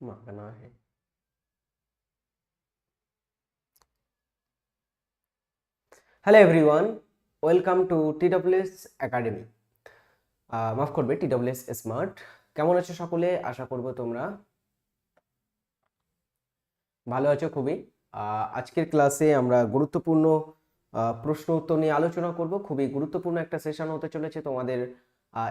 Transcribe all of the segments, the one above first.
मांगना है hello everyone welcome to TWS academy মাফ করবে টিডব্লিউএস স্মার্ট কেমন আছো সকলে আশা করব তোমরা ভালো আছো খুবই আহ, আজকের ক্লাসে আমরা গুরুত্বপূর্ণ আহ, প্রশ্ন উত্তর নিয়ে আলোচনা করব খুবই গুরুত্বপূর্ণ একটা সেশন হতে চলেছে তোমাদের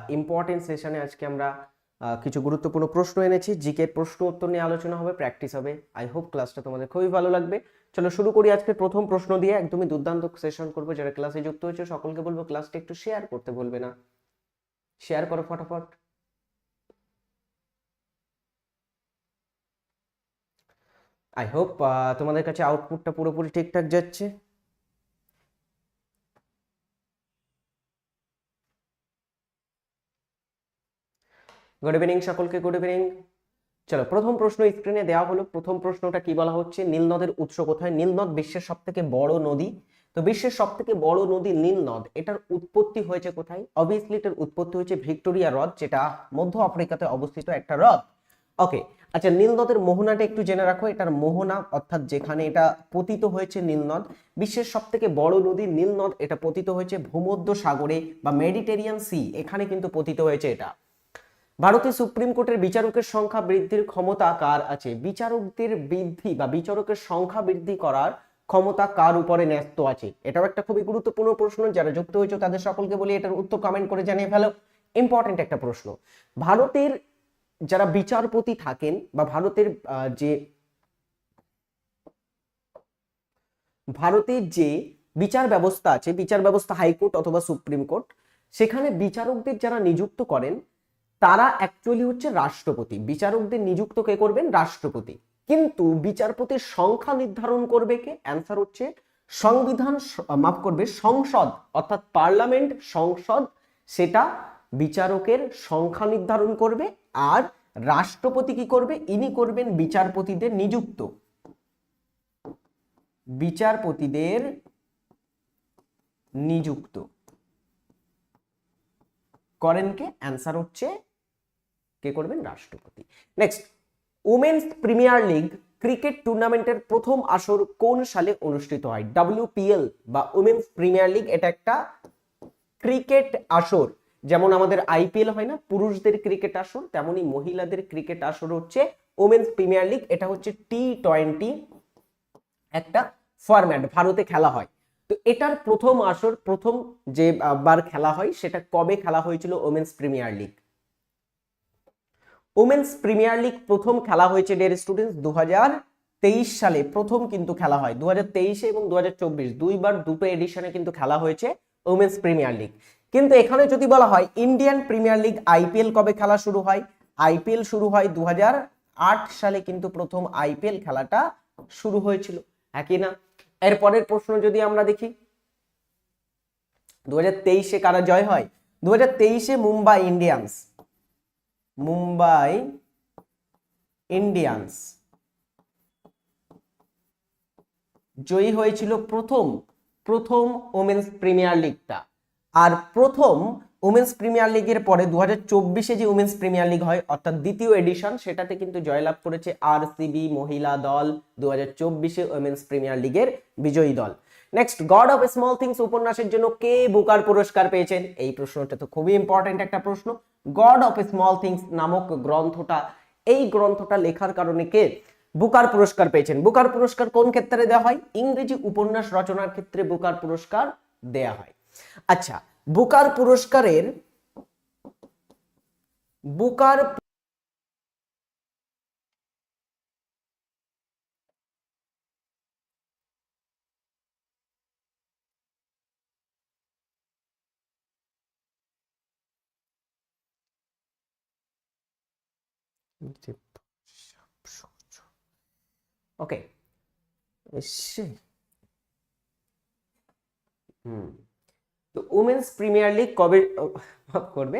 ইম্পর্টেন্ট সেশনে আজকে আমরা আহ, কিছু গুরুত্বপূর্ণ প্রশ্ন এনেছি। জিকে প্রশ্ন উত্তর নিয়ে আলোচনা হবে, প্র্যাকটিস হবে। আই হোপ ক্লাসটা তোমাদের খুবই ভালো লাগবে। চলো শুরু করি আজকে প্রথম প্রশ্ন দিয়ে। একদমই দুর্দান্ত সেশন করব। যারা ক্লাসে যুক্ত হয়েছে, সকলকে বলব ক্লাসটা একটু শেয়ার করতে বলবে না। শেয়ার করো ফটাফট। আই হোপ তোমাদের কাছে আউটপুটটা পুরোপুরি ঠিকঠাক যাচ্ছে। গুড ইভিনিং সকলকে গুড ইভিনিং চলো, প্রথম প্রশ্ন স্ক্রিনে দেওয়া হলো। প্রথম প্রশ্নটা কি বলা হচ্ছে? নীল নদের উৎস কোথায়? নীল নদ বিশ্বের সব থেকে বড় নদী। তো বিশ্বের সব থেকে বড় নদী নীল নদ। এটার উৎপত্তি হয়েছে কোথায়? অবভিয়াসলি এটার উৎপত্তি হয়েছে ভিক্টোরিয়া হ্রদ, যেটা মধ্য আফ্রিকাতে অবস্থিত একটা হ্রদ। ওকে আচ্ছা নীল নদের মোহনাটা একটু জেনে রাখো। এটার মোহনা, অর্থাৎ যেখানে এটা পতিত হয়েছে নীল নদ। বিশ্বের সব থেকে বড় নদী নীল নদ, এটা পতিত হয়েছে ভূমধ্য সাগরে বা মেডিটেরিয়ান সি এখানে কিন্তু পতিত হয়েছে এটা। ভারতের সুপ্রিম কোর্টের বিচারকের সংখ্যা বৃদ্ধির ক্ষমতা কার আছে? বিচারকদের বৃদ্ধি বা বিচারকের সংখ্যা বৃদ্ধি করার ক্ষমতা কার উপরে ন্যস্ত আছে? এটাও একটা খুবই গুরুত্বপূর্ণ প্রশ্ন, যারা যুক্ত হয়েছে তাদের সকলকে বলি এটার উত্তর কমেন্ট করে জানিয়ে ফেলো। ইম্পর্টেন্ট একটা প্রশ্ন। ভারতের যারা বিচারপতি থাকেন বা ভারতের যে ভারতের যে বিচার ব্যবস্থা আছে, বিচার ব্যবস্থা হাইকোর্ট অথবা সুপ্রিম কোর্ট, সেখানে বিচারকদের যারা নিযুক্ত করেন তারা অ্যাকচুয়ালি হচ্ছে রাষ্ট্রপতি। বিচারকদের নিযুক্ত কে করবেন? রাষ্ট্রপতি। কিন্তু বিচারপতির সংখ্যা নির্ধারণ করবে কে? অ্যান্সার হচ্ছে সংবিধান মাফ করবে, সংসদ। অর্থাৎ পার্লামেন্ট সংসদ, সেটা বিচারকের সংখ্যা নির্ধারণ করবে আর রাষ্ট্রপতি কি করবে? ইনি করবেন বিচারপতিদের নিযুক্ত। বিচারপতিদের নিযুক্ত। করেন কে? অ্যান্সার হচ্ছে কে করবেন? রাষ্ট্রপতি। Next women's premier league cricket টুর্নামেন্টের প্রথম আসর কোন সালে অনুষ্ঠিত হয়? ডাব্লিউপিএল বা উমেন্স প্রিমিয়ার লিগ এটা একটা ক্রিকেট আসর। যেমন আমাদের আইপিএল হয় না? পুরুষদের ক্রিকেট আসর, তেমনি মহিলাদের ক্রিকেট আসর হচ্ছে ওমেন্স প্রিমিয়ার লিগ এটা হচ্ছে টি টোয়েন্টি একটা ফরম্যাট ভারতে খেলা হয়। তো এটার প্রথম আসর, প্রথম যে বার খেলা হয়, সেটা কবে খেলা হয়েছিল women's premier league women's premier league প্রথম খেলা হয়েছে ডের স্টুডেন্টস দু তেইশ সালে। প্রথম কিন্তু খেলা হয়। দু হাজার তেইশে এবং দু হাজার চব্বিশ। দুইবার দুটো এডিশনে কিন্তু খেলা হয়েছে ওমেন্স প্রিমিয়ার লিগ কিন্তু এখানে যদি বলা হয় ইন্ডিয়ান প্রিমিয়ার লিগ আইপিএল কবে খেলা শুরু হয়? আইপিএল শুরু হয় দু হাজার আট সালে কিন্তু প্রথম আইপিএল খেলাটা শুরু হয়েছিল। একই না? এর পরের প্রশ্ন যদি আমরা দেখি দু হাজার তেইশে কারা জয় হয়? দু হাজার তেইশে মুম্বাই ইন্ডিয়ান্স। মুম্বাই ইন্ডিয়ান্স। জয়ী হয়েছিল প্রথম প্রথম ওমেন্স প্রিমিয়ার লিগটা। আর প্রথম উমেন্স প্রিমিয়ার লিগের পরে দু হাজার চব্বিশে যে উমেন্স প্রিমিয়ার লিগ হয়, অর্থাৎ দ্বিতীয় এডিশন, সেটাতে কিন্তু জয়লাভ করেছে আরসিবি, মহিলা দল দু হাজার চব্বিশে উমেন্স প্রিমিয়ার লিগের বিজয়ী দল। Next god of small things উপন্যাসের জন্য কে বুকার পুরস্কার পেয়েছেন? এই প্রশ্নটা তো খুবই ইম্পর্টেন্ট একটা প্রশ্ন। গড অফ স্মল থিংস নামক গ্রন্থটা, এই গ্রন্থটা লেখার কারণে কে? বুকার পুরস্কার পেয়েছেন। বুকার পুরস্কার কোন ক্ষেত্রে দেওয়া হয়? ইংরেজি উপন্যাস রচনার ক্ষেত্রে বুকার পুরস্কার দেয়া হয়। আচ্ছা বুকার পুরস্কারের, বুকার ওকে হুম তো উমেন্স প্রিমিয়ার লিগ কবে করবে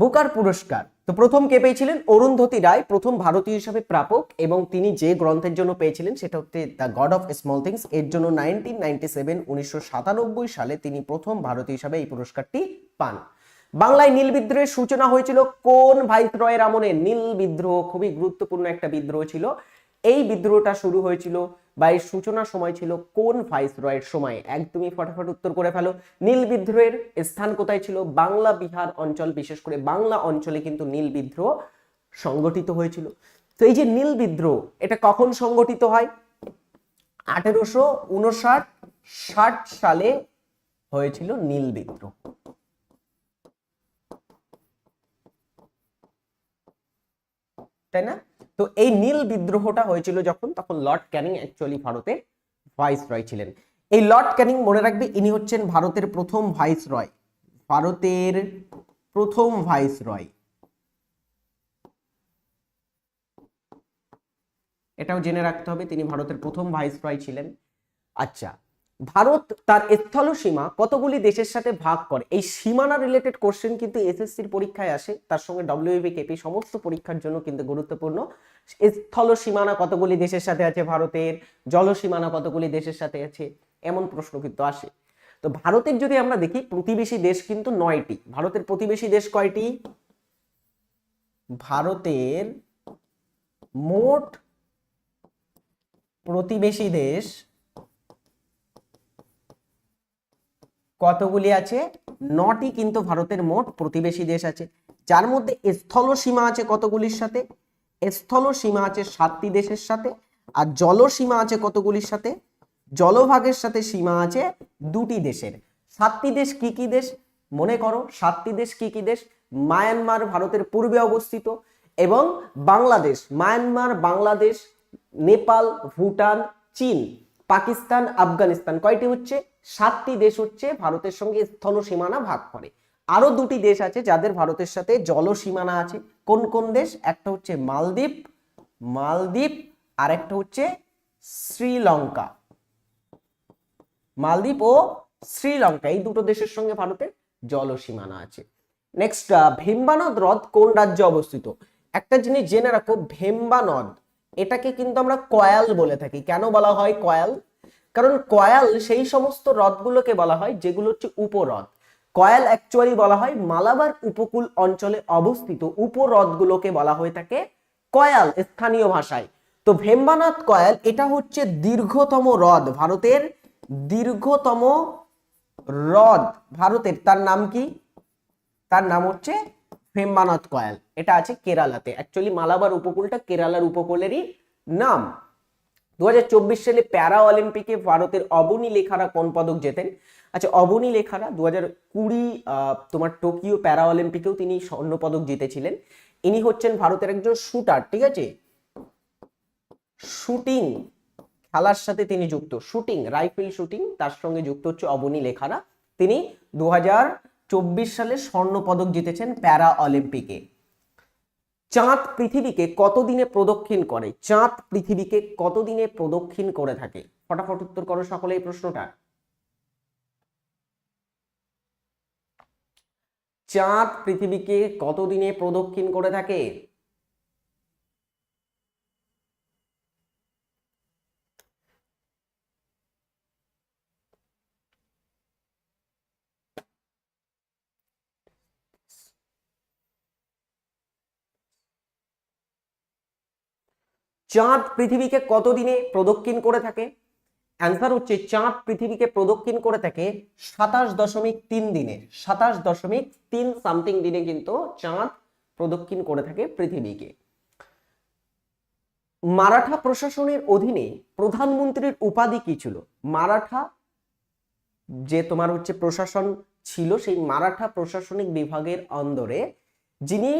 বুকার পুরস্কার। তো প্রথম কে পেয়েছিলেন? অরুন্ধতী রায়, প্রথম ভারতীয় হিসাবে প্রাপক এবং তিনি যে গ্রন্থের জন্য পেয়েছিলেন সেটা হচ্ছে the god of small things এর জন্য নাইনটিন নাইনটি সেভেন উনিশশো সাতানব্বই সালে তিনি প্রথম ভারতীয় হিসাবে এই পুরস্কারটি পান। বাংলায় নীল বিদ্রোহের সূচনা হয়েছিল কোন ভাইসরয়ের আমলে? নীল বিদ্রোহ খুবই গুরুত্বপূর্ণ একটা বিদ্রোহ ছিল। এই বিদ্রোহটা শুরু হয়েছিল বা এর সূচনা সময় ছিল কোন ভাইসরয়ের সময়? একদমই ফটাফট উত্তর করে ফেলো। নীল বিদ্রোহের স্থান কোথায় ছিল? বাংলা, বিহার অঞ্চল, বিশেষ করে বাংলা অঞ্চলে কিন্তু নীল বিদ্রোহ সংগঠিত হয়েছিল। তো এই যে নীল বিদ্রোহ, এটা কখন সংগঠিত হয়? আঠেরোশো উনষাট ষাট সালে হয়েছিল নীল বিদ্রোহ। তাই না? তো এই নীল বিদ্রোহটা হয়েছিল যখন, তখন লর্ড ক্যানিং অ্যাকচুয়ালি ভারতের ভাইস রয় ছিলেন। এই লর্ড ক্যানিং মনে রাখবে, ইনি হচ্ছেন ভারতের প্রথম ভাইস রয় ভারতের প্রথম ভাইস রয় এটাও জেনে রাখতে হবে, তিনি ভারতের প্রথম ভাইস রয় ছিলেন। আচ্ছা ভারত তার স্থল সীমা কতগুলি দেশের সাথে ভাগ করে? এই সীমানা রিলেটেড কোশ্চেন কিন্তু এসএসসির পরীক্ষায় আসে। তার সঙ্গে ডব্লিউবি কেপি সমস্ত পরীক্ষার জন্য কিন্তু গুরুত্বপূর্ণ। স্থল সীমানা কতগুলি দেশের সাথে আছে ভারতের? জল সীমানা কতগুলি দেশের সাথে আছে? এমন প্রশ্ন কিন্তু আসে। তো ভারতের যদি আমরা দেখি, প্রতিবেশী দেশ কিন্তু নয়টি। ভারতের প্রতিবেশী দেশ কয়টি? ভারতের মোট প্রতিবেশী দেশ কতগুলি আছে? নটি কিন্তু ভারতের মোট প্রতিবেশী দেশ আছে। যার মধ্যে স্থল সীমা আছে কতগুলির সাথে? স্থল সীমা আছে সাতটি দেশের সাথে। আর জল সীমা আছে কতগুলির সাথে? জলভাগের সাথে সীমা আছে দুটি দেশের। সাতটি দেশ কি কি দেশ? মনে করো, সাতটি দেশ কি কি দেশ? মায়ানমার ভারতের পূর্বে অবস্থিত এবং বাংলাদেশ। মায়ানমার, বাংলাদেশ, নেপাল, ভুটান, চীন, পাকিস্তান, আফগানিস্তান। কয়টি হচ্ছে? সাতটি দেশ হচ্ছে ভারতের সঙ্গে স্থল সীমানা ভাগ করে। আরও দুটি দেশ আছে যাদের ভারতের সাথে জল সীমানা আছে। কোন কোন দেশ? একটা হচ্ছে মালদ্বীপ মালদ্বীপ আর একটা হচ্ছে শ্রীলঙ্কা। মালদ্বীপ ও শ্রীলঙ্কা, এই দুটো দেশের সঙ্গে ভারতের জল সীমানা আছে নেক্সট ভীমবানদ হ্রদ কোন রাজ্যে অবস্থিত? একটা জিনিস জেনে রাখো ভেম্বা নদ এটাকে কিন্তু আমরা কয়াল বলে থাকি। কেন বলা হয় কয়াল? কারণ কয়াল সেই সমস্ত হ্রদগুলোকে বলা হয়, যেগুলো হচ্ছে উপহ্রদ। কয়াল অ্যাকচুয়ালি বলা হয় মালাবার উপকূল অঞ্চলে অবস্থিত উপহ্রদগুলোকে বলা হয়ে থাকে কয়াল, স্থানীয় ভাষায়। তো ভেম্বানাথ কয়াল, এটা হচ্ছে দীর্ঘতম হ্রদ, ভারতের দীর্ঘতম হ্রদ, ভারতের। তার নাম কি? তার নাম হচ্ছে ভেম্বানাথ কয়াল। এটা আছে কেরালাতে। অ্যাকচুয়ালি মালাবার উপকূলটা কেরালার উপকূলেরই নাম। দু হাজার চব্বিশ সালে প্যারা অলিম্পিকে ভারতের অবনী লেখারা কোন পদক জেতেন? আচ্ছা অবনী লেখারা দু কুড়ি তোমার টোকিও প্যারা অলিম্পিকেও তিনি স্বর্ণ পদক জিতেছিলেন। ইনি হচ্ছেন ভারতের একজন শুটার, ঠিক আছে? শুটিং, খেলার সাথে তিনি যুক্ত। শুটিং, রাইফেল শুটিং, তার সঙ্গে যুক্ত হচ্ছে অবনী লেখারা। তিনি দু হাজার চব্বিশ সালে স্বর্ণ পদক জিতেছেন প্যারা অলিম্পিকে চাঁদ পৃথিবীকে কতদিনে প্রদক্ষিণ করে? চাঁদ পৃথিবীকে কতদিনে প্রদক্ষিণ করে থাকে? ফটাফট উত্তর করো সকলে এই প্রশ্নটা। চাঁদ পৃথিবীকে কতদিনে প্রদক্ষিণ করে থাকে? চাঁদ পৃথিবীকে কতদিনে প্রদক্ষিণ করে থাকে? অ্যান্সার হচ্ছে চাঁদ পৃথিবীকে প্রদক্ষিণ করে থাকে সাতাশ দশমিক তিন দিনে। সাতাশ দশমিক তিন সামথিং দিনে কিন্তু চাঁদ প্রদক্ষিণ করে থাকে পৃথিবীকে। মারাঠা প্রশাসনের অধীনে প্রধানমন্ত্রীর উপাধি কি ছিল? মারাঠা যে তোমার হচ্ছে প্রশাসন ছিল, সেই মারাঠা প্রশাসনিক বিভাগের অন্দরে যিনি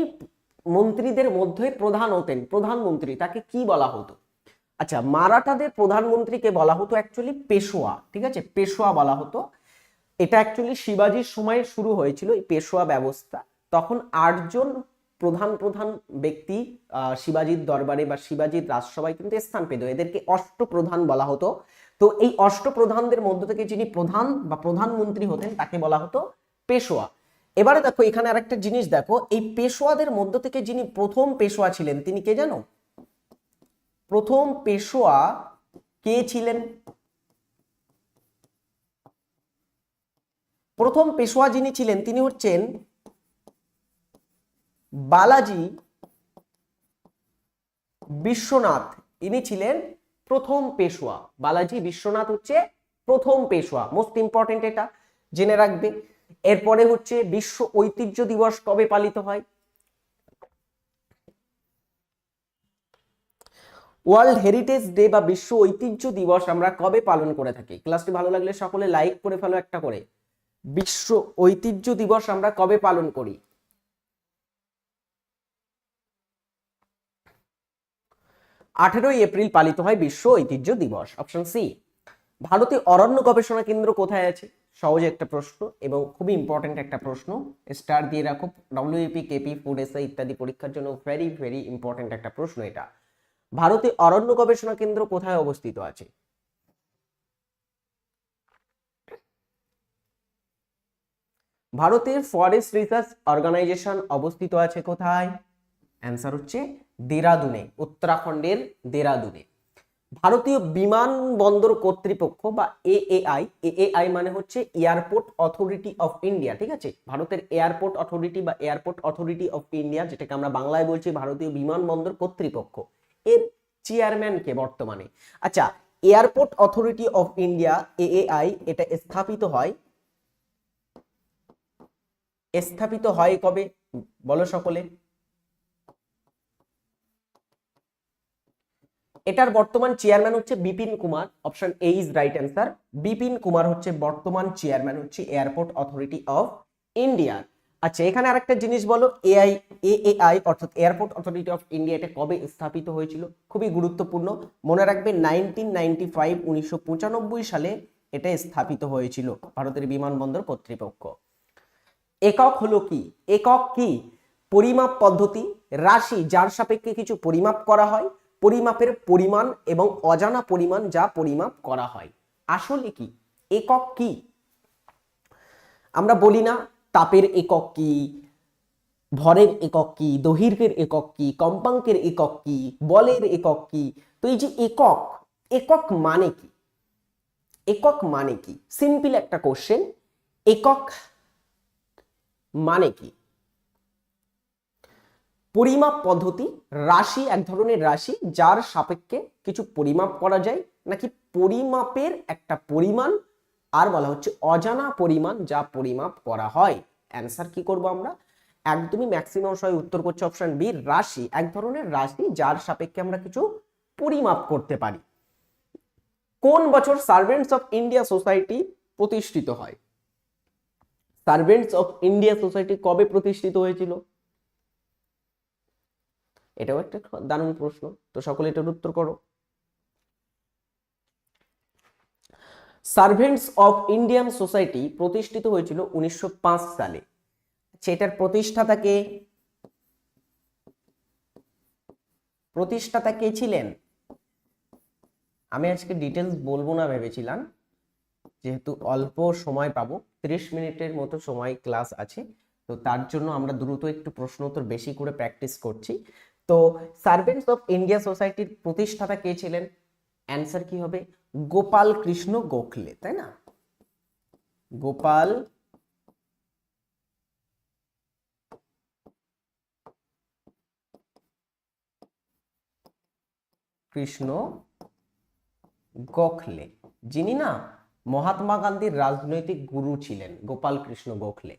মন্ত্রীদের মধ্যে প্রধান হতেন, প্রধানমন্ত্রী, তাকে কি বলা হতো? আচ্ছা মারাঠাদের প্রধানমন্ত্রীকে বলা হতো অ্যাকচুয়ালি পেশোয়া, ঠিক আছে? পেশোয়া বলা হতো। এটা অ্যাকচুয়ালি শিবাজির সময় শুরু হয়েছিল এই পেশোয়া ব্যবস্থা। তখন আটজন প্রধান প্রধান ব্যক্তি শিবাজির দরবারে বা শিবাজির রাজসভায় কিন্তু স্থান পেত। এদেরকে অষ্টপ্রধান বলা হতো। তো এই অষ্টপ্রধানদের মধ্য থেকে যিনি প্রধান বা প্রধানমন্ত্রী হতেন, তাকে বলা হতো পেশোয়া। এবারে দেখো, এখানে আরেকটা জিনিস দেখো, এই পেশোয়াদের মধ্য থেকে যিনি প্রথম পেশোয়া ছিলেন, তিনি কে জানো? প্রথম পেশোয়া কে ছিলেন? প্রথম পেশোয়া যিনি ছিলেন, তিনি হচ্ছেন বালাজি বিশ্বনাথ। ইনি ছিলেন প্রথম পেশোয়া। বালাজি বিশ্বনাথ হচ্ছে প্রথম পেশোয়া। মোস্ট ইম্পর্টেন্ট এটা। জেনে রাখবে। এরপরে হচ্ছে বিশ্ব ঐতিহ্য দিবস কবে পালিত হয়? ওয়ার্ল্ড হেরিটেজ ডে বা বিশ্ব ঐতিহ্য দিবস আমরা কবে পালন করে থাকি? ক্লাসটি ভালো লাগলে সকলে লাইক করে ফেলো একটা করে। বিশ্ব ঐতিহ্য দিবস আমরা কবে পালন করি? আঠেরোই এপ্রিল পালিত হয় বিশ্ব ঐতিহ্য দিবস, অপশন সি। ভারতীয় অরণ্য গবেষণা কেন্দ্র কোথায় আছে? সহজ একটা প্রশ্ন এবং খুবই ইম্পর্টেন্ট একটা প্রশ্ন। স্টার দিয়ে রাখো। ডব্লিউপি কেপি ফুড এসআই ইত্যাদি পরীক্ষার জন্য ভেরি ভেরি ইম্পর্টেন্ট একটা প্রশ্ন এটা। ভারতে অরণ্য গবেষণা কেন্দ্র কোথায় অবস্থিত আছে? ভারতের ফরেস্ট রিসার্চ অর্গানাইজেশন অবস্থিত আছে কোথায়? অ্যান্সার হচ্ছে দেরাদুনে, উত্তরাখণ্ডের দেরাদুনে। ভারতীয় বিমানবন্দর কর্তৃপক্ষ বা এএআই এএআই মানে হচ্ছে এয়ারপোর্ট অথরিটি অফ ইন্ডিয়া ঠিক আছে? ভারতের এয়ারপোর্ট অথরিটি বা এয়ারপোর্ট অথরিটি অফ ইন্ডিয়া যেটাকে আমরা বাংলায় বলছি ভারতীয় বিমানবন্দর কর্তৃপক্ষ। এর চেয়ারম্যান কে বর্তমানে? আচ্ছা airport authority of India AAI এটা স্থাপিত হয় স্থাপিত হয় কবে? বলো সকলে। এটার বর্তমান চেয়ারম্যান হচ্ছে Bipin Kumar option A is right answer Bipin Kumar হচ্ছে বর্তমান চেয়ারম্যান হচ্ছে এয়ারপোর্ট অথরিটি অফ ইন্ডিয়া আচ্ছা এখানে আরেকটা জিনিস বলো এআই এ এআই অর্থাৎ এয়ারপোর্ট অথরিটি অফ ইন্ডিয়া এটা কবে স্থাপিত হয়েছিল? খুবই গুরুত্বপূর্ণ। মনে রাখবে নাইনটিন নাইনটি ফাইভ উনিশশো পঁচানব্বই সালে এটা স্থাপিত হয়েছিল ভারতের বিমানবন্দর কর্তৃপক্ষ। একক হলো কি? একক কি? পরিমাপ পদ্ধতি, রাশি, যার সাপেক্ষে কিছু পরিমাপ করা হয় পরিমাপের পরিমাণ এবং অজানা পরিমাণ যা পরিমাপ করা হয়। আসলে কি? একক কি? আমরা বলি না তাপের একক কি, ভরের একক কি, দৈর্ঘ্যের একক কি, কম্পাঙ্কের একক কি, বলের একক কি? তো এই যে একক একক মানে কি? একক মানে কি? সিম্পল একটা কোশ্চেন একক মানে কি? পরিমাপ পদ্ধতি, রাশি, এক ধরনের রাশি, যার সাপেক্ষে কিছু পরিমাপ করা যায়, নাকি পরিমাপের একটা পরিমাণ, আর বলা হচ্ছে অজানা পরিমাণ যা পরিমাপ করা হয়। অ্যান্সার কি করব আমরা? একদমই ম্যাক্সিমাম সবাই উত্তর করছে অপশন বি রাশি, এক ধরনের রাশি যার সাপেক্ষে আমরা কিছু পরিমাপ করতে পারি। কোন বছর সার্ভেন্টস অফ ইন্ডিয়া সোসাইটি প্রতিষ্ঠিত হয়? সার্ভেন্টস অফ ইন্ডিয়া সোসাইটি কবে প্রতিষ্ঠিত হয়েছিল? এটাও একটা দারুণ প্রশ্ন। তো সকলে এটার উত্তর করো। সার্ভেন্টস অফ ইন্ডিয়ান সোসাইটি প্রতিষ্ঠিত হয়েছিল উনিশশো সালে। সেটার প্রতিষ্ঠাতা কে? প্রতিষ্ঠাতা কে ছিলেন? আমি আজকে ডিটেলস বলব না ভেবেছিলাম। যেহেতু অল্প সময় পাবো, ত্রিশ মিনিটের মতো সময় ক্লাস আছে। তো তার জন্য আমরা দ্রুত একটু প্রশ্ন উত্তর বেশি করে প্র্যাকটিস করছি। তো সার্ভেন্টস অফ ইন্ডিয়া সোসাইটির প্রতিষ্ঠাতা কে ছিলেন? অ্যান্সার কি হবে? গোপাল কৃষ্ণ গোখলে, তাই না? গোপাল কৃষ্ণ গোখলে। যিনি না মহাত্মা গান্ধীর রাজনৈতিক গুরু ছিলেন, গোপাল কৃষ্ণ গোখলে।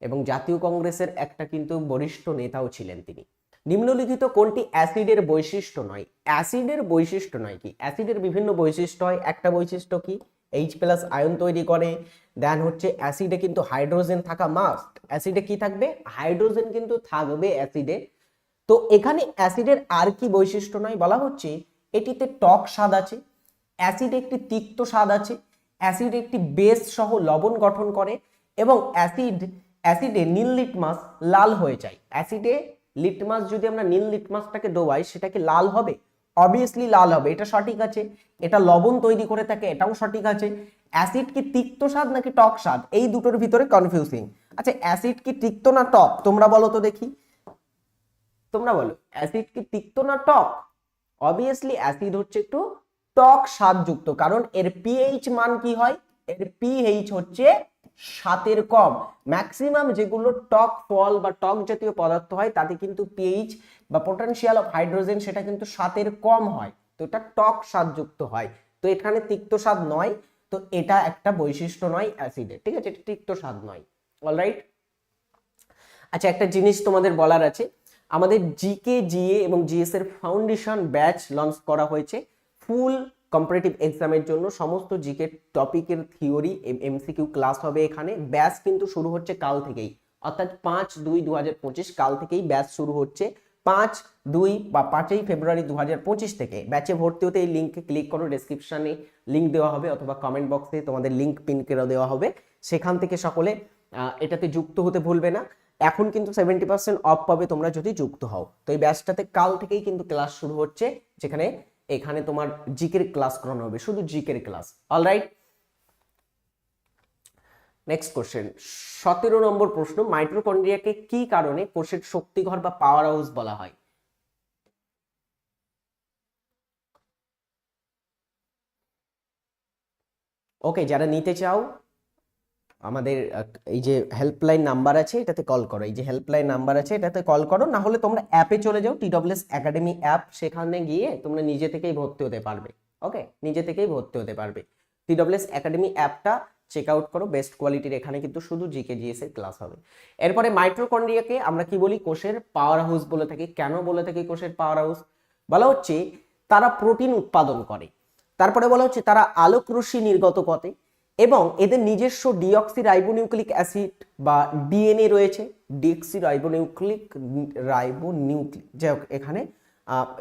এবং জাতীয় কংগ্রেসের একটা কিন্তু বরিষ্ঠ নেতাও ছিলেন তিনি। নিম্নলিখিত কোনটি অ্যাসিডের বৈশিষ্ট্য নয়? অ্যাসিডের বৈশিষ্ট্য নয় কি? অ্যাসিডের বিভিন্ন বৈশিষ্ট্য হয়। একটা বৈশিষ্ট্য কি? এইচ প্লাস আয়ন তৈরি করে। দেন হচ্ছে অ্যাসিডে কিন্তু হাইড্রোজেন থাকা মাস্ট অ্যাসিডে কি থাকবে? হাইড্রোজেন কিন্তু থাকবে অ্যাসিডে। তো এখানে অ্যাসিডের আর কি বৈশিষ্ট্য নয় বলা হচ্ছে? এটিতে টক স্বাদ আছে। অ্যাসিডে একটি তিক্ত স্বাদ আছে। অ্যাসিড একটি বেস সহ লবণ গঠন করে এবং অ্যাসিড, অ্যাসিডে নীল লিটমাস লাল হয়ে যায়। অ্যাসিডে লিটমাস যদি আমরা নীল লিটমাসটাকে ডোবাই, সেটা কি লাল হবে? অবভিয়াসলি লাল হবে, এটা সঠিক আছে। এটা লবণ তৈরি করে থাকে, এটাও সঠিক আছে। অ্যাসিড কি তিক্ত স্বাদ নাকি টক স্বাদ? এই দুটোর ভিতরে কনফিউজিং আচ্ছা অ্যাসিড কি তিক্ত না টক? তোমরা বলো তো দেখি। তোমরা বলো, অ্যাসিড কি তিক্ত না টক? অবভিয়াসলি অ্যাসিড হচ্ছে একটু টক স্বাদযুক্ত, কারণ এর পিএইচ মান কি হয়? এর পিএইচ হচ্ছে সাতের কম। ম্যাক্সিমাম যেগুলো টক ফল বা টক জাতীয় পদার্থ হয়, তাতে কিন্তু পিএইচ বা পোটেনশিয়াল অফ হাইড্রোজেন সেটা কিন্তু সাতের কম হয়। তো এটা টক স্বাদযুক্ত হয়। তো এখানে তিক্ত স্বাদ নয়। তো এটা একটা বৈশিষ্ট্য নয় অ্যাসিডের ঠিক আছে? এটা তিক্ত স্বাদ নয়। অলরাইট আচ্ছা একটা জিনিস তোমাদের বলার আছে। আমাদের জিকে জিএ এবং জিএস এর ফাউন্ডেশন ব্যাচ লঞ্চ করা হয়েছে। ফুল কম্পারেটিভ এক্সামের জন্য সমস্ত জিকে টপিকের থিওরি এমসিকিউ ক্লাস হবে এখানে। ব্যাচ কিন্তু শুরু হচ্ছে কাল থেকেই। অর্থাৎ পাঁচ দুই দু কাল থেকেই ব্যাচ শুরু হচ্ছে। পাঁচ দুই বা পাঁচই ফেব্রুয়ারি দু হাজার পঁচিশ থেকে। ব্যাচে ভর্তি হতে এই লিঙ্কে ক্লিক করো ডেসক্রিপশনে লিঙ্ক দেওয়া হবে অথবা কমেন্ট বক্সে তোমাদের লিঙ্ক পিন করে দেওয়া হবে। সেখান থেকে সকলে এটাতে যুক্ত হতে ভুলবে না। এখন কিন্তু সেভেন্টি পার্সেন্ট অফ পাবে তোমরা যদি যুক্ত হও। তো এই ব্যাচটাতে কাল থেকেই কিন্তু ক্লাস শুরু হচ্ছে, যেখানে এখানে তোমার জিকের ক্লাস করানো হবে, শুধু জিকের ক্লাস। অলরাইট নেক্সট কোশ্চেন সতেরো নম্বর প্রশ্ন মাইটোকন্ড্রিয়াকে কি কারণে কোষের শক্তিঘর বা পাওয়ার হাউস বলা হয়? ওকে যারা নিতে চাও আমাদের এই যে হেল্পলাইন নাম্বার আছে, এটাতে কল করো। এই যে হেল্পলাইন নাম্বার আছে, এটাতে কল করো, না হলে তোমরা অ্যাপে চলে যাও টি টিডব্লিউএস একাডেমি অ্যাপ সেখানে গিয়ে তোমরা নিজে থেকেই ভর্তি হতে পারবে। ওকে নিজে থেকেই ভর্তি হতে পারবে। টি টিডব্লিউএস একাডেমি অ্যাপটা চেক আউট করো বেস্ট কোয়ালিটির এখানে কিন্তু শুধু জিকে জিএস এর ক্লাস হবে। এরপরে মাইট্রোকন্ড্রিয়াকে আমরা কি বলি? কোষের পাওয়ার হাউস বলে থাকি। কেন বলে থাকি কোষের পাওয়ার হাউস বলা হচ্ছে তারা প্রোটিন উৎপাদন করে। তারপরে বলা হচ্ছে তারা আলোক রশ্মি নির্গত করে। এবং এদের নিজস্ব ডিঅক্সি রাইবোনিউক্লিক অ্যাসিড বা ডিএনএ রয়েছে ডিঅক্সি রাইবোনিউক্লিক রাইবোনিউক্লিক যাই হোক, এখানে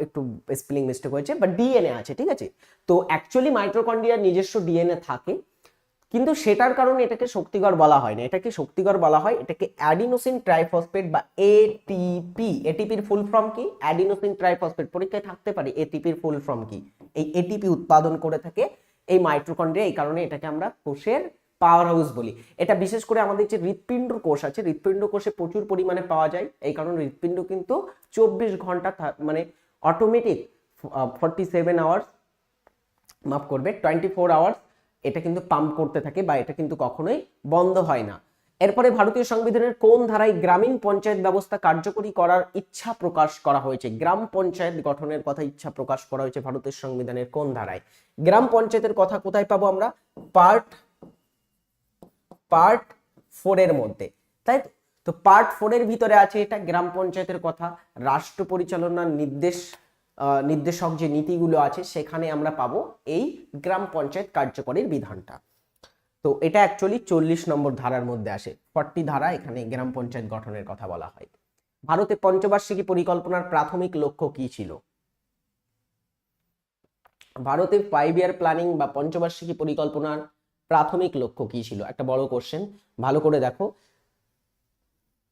একটু স্পেলিং মিস্টেক হয়েছে বা ডিএনএ আছে, ঠিক আছে? তো অ্যাকচুয়ালি মাইট্রোকন্ড্রিয়ার নিজস্ব ডিএনএ থাকে, কিন্তু সেটার কারণে এটাকে শক্তিগড় বলা হয় না। এটাকে শক্তিগড় বলা হয়, এটাকে অ্যাডিনোসিন ট্রাইফসফেট বা এটিপি এটিপির ফুল ফর্ম কি? অ্যাডিনোসিন ট্রাইফসফেট পরীক্ষায় থাকতে পারে এটিপির ফুল ফর্ম কি? এই এটিপি উৎপাদন করে থাকে এই মাইট্রোকন্ড্রিয়া এই কারণে এটাকে আমরা কোষের পাওয়ার হাউস বলি। এটা বিশেষ করে আমাদের যে হৃৎপিণ্ড কোষ আছে, হৃৎপিণ্ড কোষে প্রচুর পরিমাণে পাওয়া যায়। এই কারণে হৃৎপিণ্ড কিন্তু চব্বিশ ঘণ্টা মানে অটোমেটিক ফর্টি সেভেন আওয়ার্স মাফ করবে টোয়েন্টি ফোর আওয়ার্স এটা কিন্তু পাম্প করতে থাকে বা এটা কিন্তু কখনোই বন্ধ হয় না। এরপরে ভারতীয় সংবিধানের কোন ধারায় গ্রামীণ পঞ্চায়েত ব্যবস্থা কার্যকরী করার ইচ্ছা প্রকাশ করা হয়েছে? গ্রাম পঞ্চায়েত গঠনের কথা ইচ্ছা প্রকাশ করা হয়েছে ভারতের সংবিধানের কোন ধারায়? গ্রাম পঞ্চায়েতের কথা কোথায় পাবো আমরা? পার্ট পার্ট ফোর এর মধ্যে। তাই তো? পার্ট ফোর এর ভিতরে আছে এটা, গ্রাম পঞ্চায়েতের কথা, রাষ্ট্র পরিচালনার নির্দেশ নির্দেশক যে নীতিগুলো আছে, সেখানে আমরা পাবো এই গ্রাম পঞ্চায়েত কার্যকরীর বিধানটা। তো এটা অ্যাকচুয়ালি চল্লিশ নম্বর ধারার মধ্যে আসে। ফর্টি ধারা এখানে গ্রাম পঞ্চায়েত গঠনের কথা বলা হয়। ভারতে পঞ্চবার্ষিকী পরিকল্পনার প্রাথমিক লক্ষ্য কি ছিল? ভারতে ফাইভ ইয়ার প্ল্যানিং বা পঞ্চবার্ষিকী পরিকল্পনার প্রাথমিক লক্ষ্য কি ছিল? একটা বড় কোশ্চেন ভালো করে দেখো।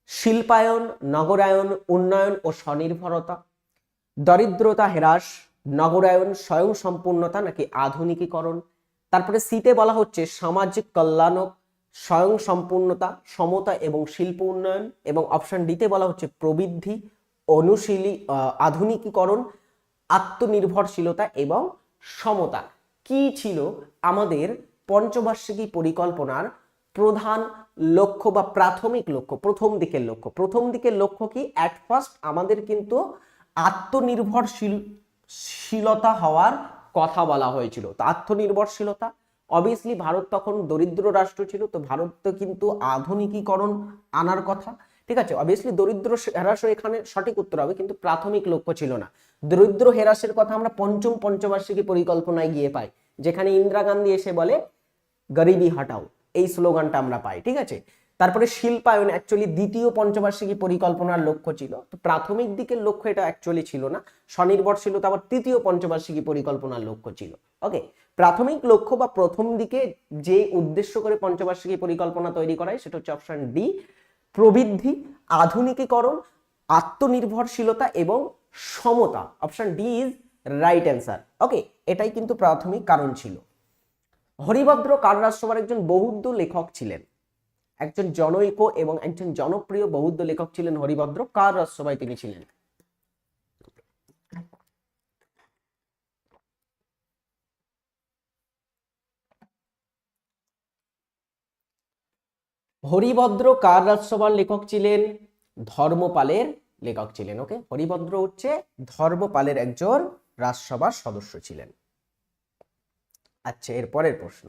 শিল্পায়ন, নগরায়ন, উন্নয়ন ও স্বনির্ভরতা। দরিদ্রতা হ্রাস, নগরায়ন স্বয়ং সম্পূর্ণতা নাকি আধুনিকীকরণ? তারপরে সিতে বলা হচ্ছে সামাজিক কল্যাণক স্বয়ং সম্পূর্ণতা সমতা এবং শিল্প উন্নয়ন এবং অপশন ডিতে বলা হচ্ছে প্রবৃদ্ধি, অনুশীলী আধুনিকীকরণ, আত্মনির্ভরশীলতা এবং সমতা। কি ছিল আমাদের পঞ্চবার্ষিকী পরিকল্পনার প্রধান লক্ষ্য বা প্রাথমিক লক্ষ্য, প্রথম দিকের লক্ষ্য? প্রথম দিকের লক্ষ্য কি? অ্যাট ফার্স্ট আমাদের কিন্তু আত্মনির্ভরশীল, শীলতা হওয়ার কথা বলা হয়েছিল। তো আত্মনির্ভরশীলতা। অবভিয়াসলি ভারত তখন দরিদ্র রাষ্ট্র ছিল, তো ভারত তো কিন্তু আধুনিকীকরণ আনার কথা। ঠিক আছে? অবভিয়াসলি দরিদ্র হ্রাস এখানে সঠিক উত্তর হবে, কিন্তু প্রাথমিক লক্ষ্য ছিল না। দরিদ্র হ্রাসের কথা আমরা পঞ্চম পঞ্চবার্ষিকী পরিকল্পনায় গিয়ে পাই, যেখানে ইন্দিরা গান্ধী এসে বলে, গরিবি হটাও। এই স্লোগানটা আমরা পাই, ঠিক আছে? তারপরে শিল্পায়ন অ্যাকচুয়ালি দ্বিতীয় পঞ্চবার্ষিকী পরিকল্পনার লক্ষ্য ছিল। তো প্রাথমিক দিকের লক্ষ্য এটা অ্যাকচুয়ালি ছিল না। স্বনির্ভর স্বনির্ভরশীলতা আবার তৃতীয় পঞ্চবার্ষিকী পরিকল্পনার লক্ষ্য ছিল। ওকে প্রাথমিক লক্ষ্য বা প্রথম দিকে যে উদ্দেশ্য করে পঞ্চবার্ষিকী পরিকল্পনা তৈরি করা হয় সেটা হচ্ছে অপশন ডি প্রবৃদ্ধি, আধুনিকীকরণ, আত্মনির্ভরশীলতা এবং সমতা। Option D is right answer okay এটাই কিন্তু প্রাথমিক কারণ ছিল। হরিভদ্র কার রাজসভার একজন বৌদ্ধ লেখক ছিলেন। একজন জনৈক এবং একজন জনপ্রিয় বৌদ্ধ লেখক ছিলেন হরিভদ্র। কার রাজসভায় তিনি ছিলেন? হরিভদ্র কার রাজসভার লেখক ছিলেন? ধর্মপালের লেখক ছিলেন, ওকে? হরিভদ্র হচ্ছে ধর্মপালের একজন রাজসভার সদস্য ছিলেন। আচ্ছা এর পরের প্রশ্ন।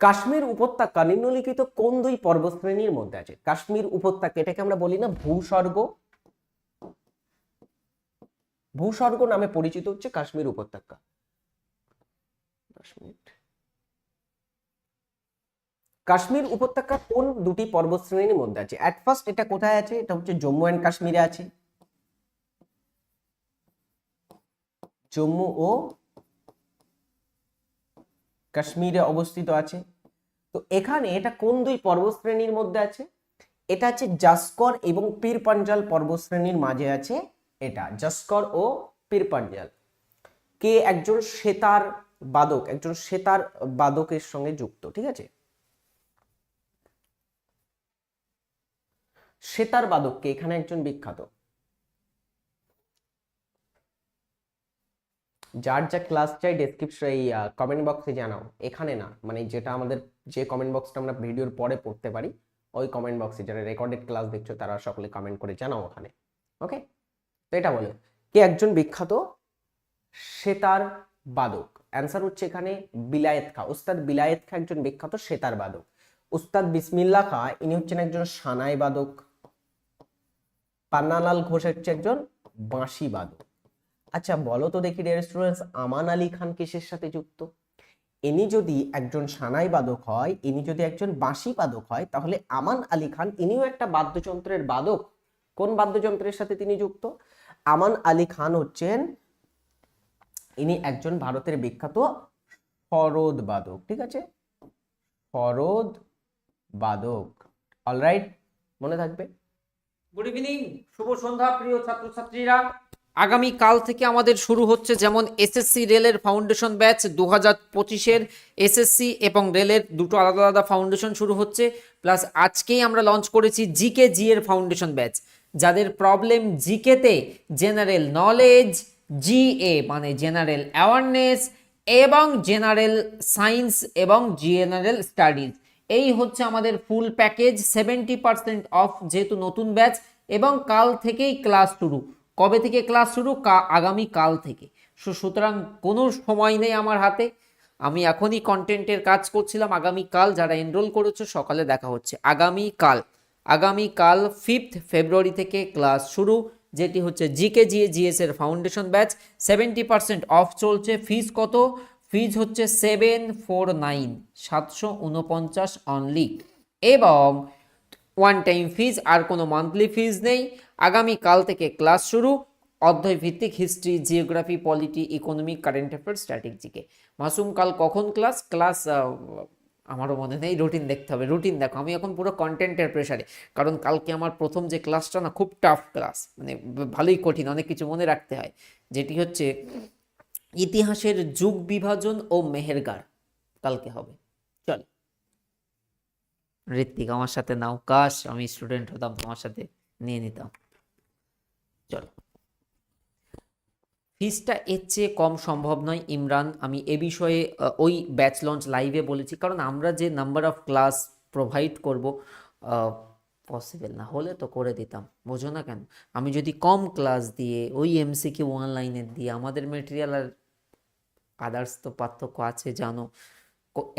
কাশ্মীর উপত্যকা, নিম্নলিখিত কোন দুই পর্বতশ্রেণীর মধ্যে আছে? কাশ্মীর উপত্যকা, এটাকে আমরা বলি না ভূস্বর্গ। ভূস্বর্গ নামে পরিচিত হচ্ছে কাশ্মীর উপত্যকা। কাশ্মীর উপত্যকা কোন দুটি পর্বতশ্রেণীর মধ্যে আছে? অ্যাট ফার্স্ট এটা কোথায় আছে? এটা হচ্ছে জম্মু অ্যান্ড কাশ্মীরে আছে। জম্মু ও কাশ্মীরে অবস্থিত আছে। তো এখানে এটা কোন দুই পর্বতশ্রেণীর মধ্যে আছে? এটা আছে জাসকর এবং পীর পাঞ্জাল পর্বতশ্রেণীর মাঝে আছে এটা, জাসকর ও পীর পাঞ্জাল। কে একজন সেতার বাদক, একজন সেতার বাদকের সঙ্গে যুক্ত, ঠিক আছে? সেতার বাদককে এখানে একজন বিখ্যাত। যার যা ক্লাস চাই ডেসক্রিপশন এই কমেন্ট বক্সে জানাও। এখানে না মানে যেটা আমাদের, যে কমেন্ট বক্সটা আমরা ভিডিওর পরে পড়তে পারি, ওই কমেন্ট বক্সে যারা রেকর্ডেড ক্লাস দেখছ, তারা সকলে কমেন্ট করে জানাও ওখানে। ওকে তো এটা বলো, কে একজন বিখ্যাত? সেতার বাদক। অ্যান্সার হচ্ছে এখানে বিলায়েত খা। উস্তাদ বিলায়েত খা একজন বিখ্যাত সেতার বাদক। উস্তাদ বিসমিল্লা খা, ইনি হচ্ছেন একজন সানাই বাদক। পান্নালাল ঘোষ হচ্ছে একজন বাঁশি বাদক। আচ্ছা বলো তো দেখি ডিয়ার স্টুডেন্টস আমান আলী খান কিসের সাথে যুক্ত? ইনি যদি একজন সানাই বাদক হয়, ইনি যদি একজন বাঁশি বাদক হয়, তাহলে আমান আলী খান ইনিও একটা বাদ্যযন্ত্রের বাদক। কোন বাদ্যযন্ত্রের সাথে তিনি যুক্ত? আমান আলী খান হচ্ছেন, ইনি একজন ভারতের বিখ্যাত সরোদ বাদক, ঠিক আছে? সরোদ বাদক অলরাইট মনে থাকবে? গুড ইভিনিং শুভ সন্ধ্যা, প্রিয় ছাত্রছাত্রীরা। আগামী কাল থেকে আমাদের শুরু হচ্ছে যেমন এসএসসি রেলের ফাউন্ডেশন ব্যাচ দু হাজার পঁচিশের এসএসসি এবং রেলের দুটো আলাদা আলাদা ফাউন্ডেশন শুরু হচ্ছে। প্লাস আজকেই আমরা লঞ্চ করেছি জিকে জি এর ফাউন্ডেশন ব্যাচ। যাদের প্রবলেম জিকেতে জেনারেল নলেজ, জিএ মানে জেনারেল অ্যাওয়ারনেস এবং জেনারেল সায়েন্স এবং জেনারেল স্টাডিজ। এই হচ্ছে আমাদের full package, seventy percent of যেহেতু নতুন ব্যাচ এবং কাল থেকেই ক্লাস শুরু। কবে থেকে ক্লাস শুরু? কা, আগামী কাল থেকে। সো সুতরাং কোনো সময় নেই আমার হাতে। আমি এখনই কন্টেন্টের কাজ করছিলাম আগামী কাল। যারা এনরোল করেছ, সকালে দেখা হচ্ছে। আগামী কাল। আগামী কাল ফিফথ ফেব্রুয়ারি থেকে ক্লাস শুরু, যেটি হচ্ছে জিকে জিএ জিএস এর foundation batch seventy percent of চলছে। ফিজ কত? ফিজ হচ্ছে সেভেন ফোর নাইন সাতশো উনপঞ্চাশ অনলি এবং ওয়ান টাইম ফিজ আর কোনো মান্থলি ফিজ নেই। আগামী কাল থেকে ক্লাস শুরু। অধ্যায় ভিত্তিক history geography polity economic current affair স্ট্র্যাটেজিকে Masum, কাল কখন ক্লাস ক্লাস আমারও মনে নেই। রুটিন দেখতে হবে। রুটিন দেখো। আমি এখন পুরো কন্টেন্টের প্রেশারে কারণ কালকে আমার প্রথম যে ক্লাসটা না, খুব টাফ ক্লাস মানে ভালোই কঠিন, অনেক কিছু মনে রাখতে হয়। যেটি হচ্ছে ইতিহাসের যুগ বিভাজন ও মেহেরগার কালকে হবে। চল। ঋত্বিক আমার সাথে নাও। কাশ, আমি স্টুডেন্ট হতাম, তোমার সাথে নিয়ে নিতাম। চলো। ফিজটা এর চেয়ে কম সম্ভব নয়, ইমরান। আমি এ বিষয়ে ওই ব্যাচ লঞ্চ লাইভে বলেছি। কারণ আমরা যে নাম্বার অফ ক্লাস প্রোভাইড করব পসিবল না। হলে তো করে দিতাম। বোঝো না কেন? আমি যদি কম ক্লাস দিয়ে, ওই এমসিকে ওয়ান লাইনের দিয়ে, আমাদের মেটেরিয়াল আর আদার্স তো পার্থক্য আছে, জানো।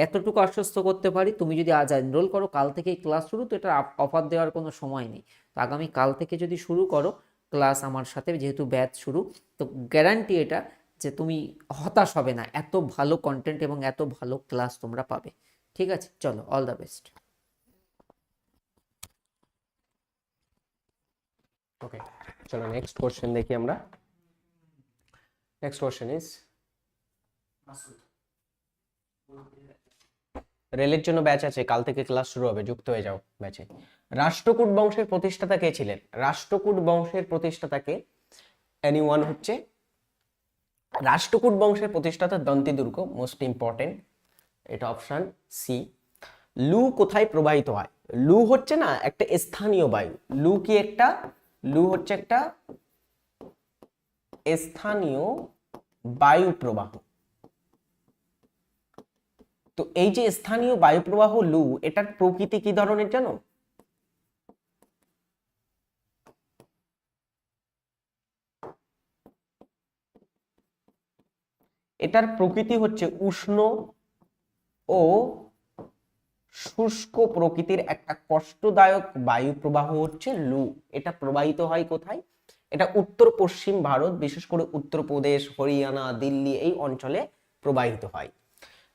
এতটুকু আশ্বস্ত করতে পারি তুমি যদি আজ এনরোল করো কাল থেকেই ক্লাস শুরু তো এটা অফার দেওয়ার কোনো সময় নেই। তো আগামী কাল থেকে যদি শুরু করো ক্লাস আমার সাথে যেহেতু ব্যাচ শুরু তো গ্যারান্টি এটা যে তুমি হতাশ হবে না এত ভালো কন্টেন্ট এবং এত ভালো ক্লাস তোমরা পাবে। ঠিক আছে? চলো অল দ্য বেস্ট ওকে চলো নেক্সট কোশ্চেন দেখি আমরা। নেক্সট কোশ্চেন ইজ রেলের জন্য ব্যাচ আছে, কাল থেকে ক্লাস শুরু হবে, যুক্ত হয়ে যাও ব্যাচে। রাষ্ট্রকূট বংশের প্রতিষ্ঠাতা কে ছিলেন? রাষ্ট্রকূট বংশের প্রতিষ্ঠাতা কে? এনি ওয়ান হচ্ছে? রাষ্ট্রকূট বংশের প্রতিষ্ঠাতা দন্তি দুর্গ মোস্ট ইম্পর্টেন্ট এটা অপশন সি লু কোথায় প্রবাহিত হয়? লু হচ্ছে না, একটা স্থানীয় বায়ু। লু কি একটা? লু হচ্ছে একটা স্থানীয় বায়ু প্রবাহ তো এই যে স্থানীয় বায়ুপ্রবাহ লু, এটার প্রকৃতি কি ধরনের জানো? এটার প্রকৃতি হচ্ছে উষ্ণ ও শুষ্ক প্রকৃতির একটা কষ্টদায়ক বায়ু প্রবাহ হচ্ছে লু। এটা প্রবাহিত হয় কোথায়? এটা উত্তর পশ্চিম ভারত, বিশেষ করে উত্তরপ্রদেশ, হরিয়ানা, দিল্লি এই অঞ্চলে প্রবাহিত হয়।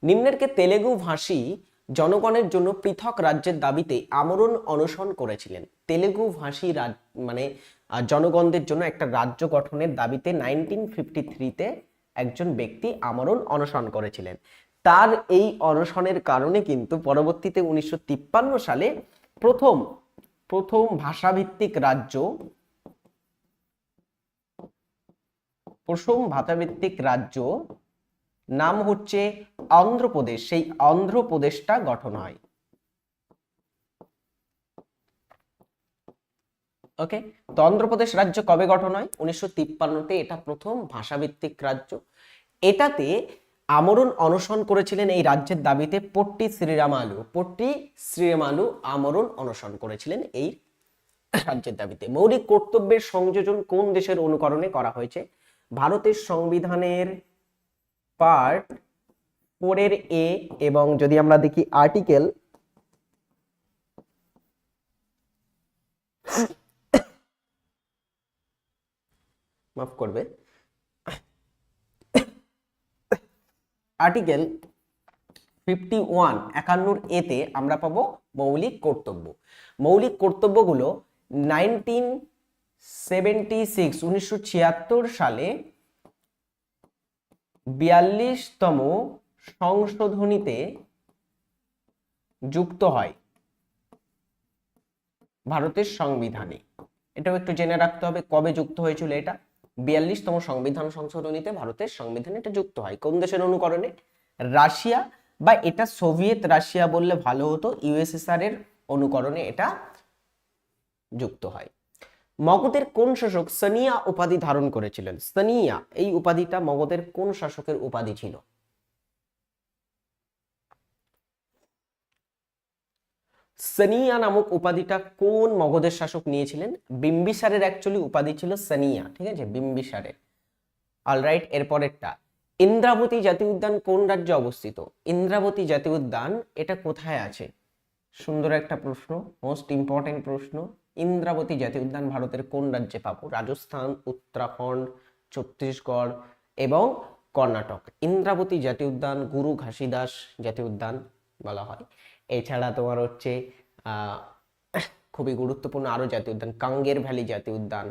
নিম্নেরকে তেলেগু ভাষী জনগণের জন্য পৃথক রাজ্যের দাবিতে আমরণ অনশন করেছিলেন। তেলেগু ভাষী রাজ- মানে জনগণদের জন্য একটা রাজ্য গঠনের দাবিতে নাইনটিন ফিফটি থ্রিতে একজন ব্যক্তি আমরণ অনশন করেছিলেন। তার এই অনশনের কারণে কিন্তু পরবর্তীতে উনিশশো তিপ্পান্ন সালে প্রথম প্রথম ভাষাভিত্তিক রাজ্য, প্রথম ভাষাভিত্তিক রাজ্য নাম হচ্ছে অন্ধ্রপ্রদেশ। সেই অন্ধ্রপ্রদেশটা গঠন হয়। ওকে তো অন্ধ্রপ্রদেশ রাজ্য কবে গঠন হয়? উনিশশো তিপ্পান্নতে এটা প্রথম ভাষাভিত্তিক রাজ্য। এটাতে আমরণ অনশন করেছিলেন এই রাজ্যের দাবিতে পট্টি শ্রীরামালু। পট্টি শ্রীরামালু আমরণ অনশন করেছিলেন এই রাজ্যের দাবিতে। মৌলিক কর্তব্যের সংযোজন কোন দেশের অনুকরণে করা হয়েছে? ভারতের সংবিধানের পার্ট ফোরের এ এবং যদি আমরা দেখি আর্টিকেল মাফ করবে আর্টিকেল ফিফটি ওয়ান একান্নর এতে আমরা পাবো মৌলিক কর্তব্য। মৌলিক কর্তব্যগুলো নাইনটিন সেভেন্টি সিক্স উনিশশো ছিয়াত্তর সালে বিয়াল্লিশতম সংশোধনীতে যুক্ত হয় ভারতের সংবিধানে। এটাও একটু জেনে রাখতে হবে কবে যুক্ত হয়েছিল এটা। বিয়াল্লিশতম সংবিধান সংশোধনীতে ভারতের সংবিধানে এটা যুক্ত হয়। কোন দেশের অনুকরণে? রাশিয়া বা এটা সোভিয়েত রাশিয়া বললে ভালো হতো, ইউএসএসআর এর অনুকরণে এটা যুক্ত হয়। মগধের কোন শাসক সানিয়া উপাধি ধারণ করেছিলেন? সানিয়া, এই উপাধিটা মগধের কোন শাসকের উপাধি ছিল? সানিয়া নামক উপাধিটা কোন মগধের শাসক নিয়েছিলেন? বিম্বিসারের অ্যাকচুয়ালি উপাধি ছিল সানিয়া, ঠিক আছে? বিম্বিসারের। অলরাইট এরপরেরটা। ইন্দ্রাবতী জাতীয় উদ্যান কোন রাজ্যে অবস্থিত? ইন্দ্রাবতী জাতীয় উদ্যান এটা কোথায় আছে? সুন্দর একটা প্রশ্ন মোস্ট ইম্পর্টেন্ট প্রশ্ন। ইন্দ্রাবতী জাতীয় উদ্যান ভারতের কোন রাজ্যে পাবো? রাজস্থান, উত্তরাখণ্ড, ছত্তিশগড় এবং কর্ণাটক। ইন্দ্রাবতী জাতীয় উদ্যান গুরু ঘাসিদাস জাতীয় উদ্যান বলা হয়। এছাড়া তোমার হচ্ছে খুবই গুরুত্বপূর্ণ আরও জাতীয় উদ্যান কাঙ্গের ভ্যালি জাতীয় উদ্যান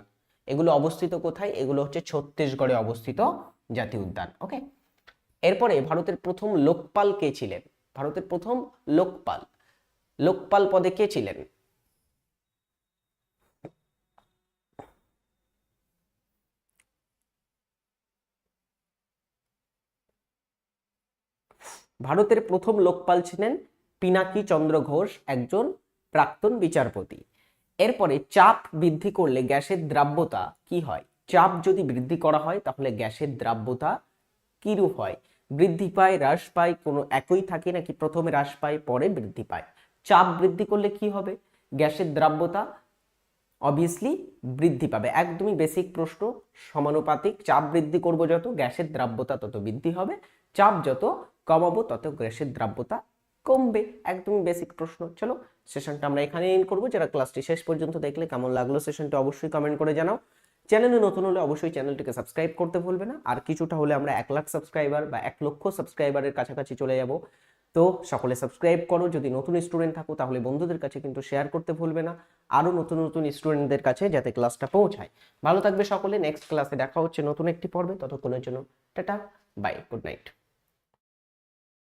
এগুলো অবস্থিত কোথায়? এগুলো হচ্ছে ছত্তিশগড়ে অবস্থিত জাতীয় উদ্যান ওকে? এরপরে ভারতের প্রথম লোকপাল কে ছিলেন? ভারতের প্রথম লোকপাল। লোকপাল পদে কে ছিলেন? ভারতের প্রথম লোকপাল ছিলেন পিনাকি চন্দ্র ঘোষ, একজন প্রাক্তন বিচারপতি। এরপরে চাপ বৃদ্ধি করলে গ্যাসের দ্রাব্যতা কি হয়? চাপ যদি বৃদ্ধি করা হয়, তাহলে গ্যাসের দ্রাব্যতা কিরূপ হয়? বৃদ্ধি পায়, হ্রাস পায়, কোনো একই থাকে নাকি প্রথমে হ্রাস পায়, পরে বৃদ্ধি পায়? চাপ বৃদ্ধি করলে কি হবে? গ্যাসের দ্রাব্যতা অবভিয়াসলি বৃদ্ধি পাবে। একদমই বেসিক প্রশ্ন, সমানুপাতিক। চাপ বৃদ্ধি করব যত, গ্যাসের দ্রাব্যতা তত বৃদ্ধি হবে। চাপ যত কমাবো, তত গ্যাসের দ্রাব্যতা কমবে। একদমই বেসিক প্রশ্ন। চলো সেশনটা আমরা এখানে এন্ড করব। যারা ক্লাসটি শেষ পর্যন্ত দেখলে কেমন লাগল সেশনটা অবশ্যই কমেন্ট করে জানাও। চ্যানেলে নতুন হলে অবশ্যই চ্যানেলটিকে সাবস্ক্রাইব করতে ভুলবে না। আর কিছুটা হলে আমরা এক লাখ সাবস্ক্রাইবার বা এক লক্ষ সাবস্ক্রাইবারের কাছাকাছি চলে যাব। তো সকলে সাবস্ক্রাইব করো। যদি নতুন স্টুডেন্ট থাকো, তাহলে বন্ধুদের কাছে কিন্তু শেয়ার করতে ভুলবে না। আরও নতুন নতুন স্টুডেন্টদের কাছে যাতে ক্লাসটা পৌঁছায়। ভালো থাকবে সকলে। নেক্সট ক্লাসে দেখা হচ্ছে নতুন একটি পর্বে। ততক্ষণের জন্য টাটা বাই গুড নাইট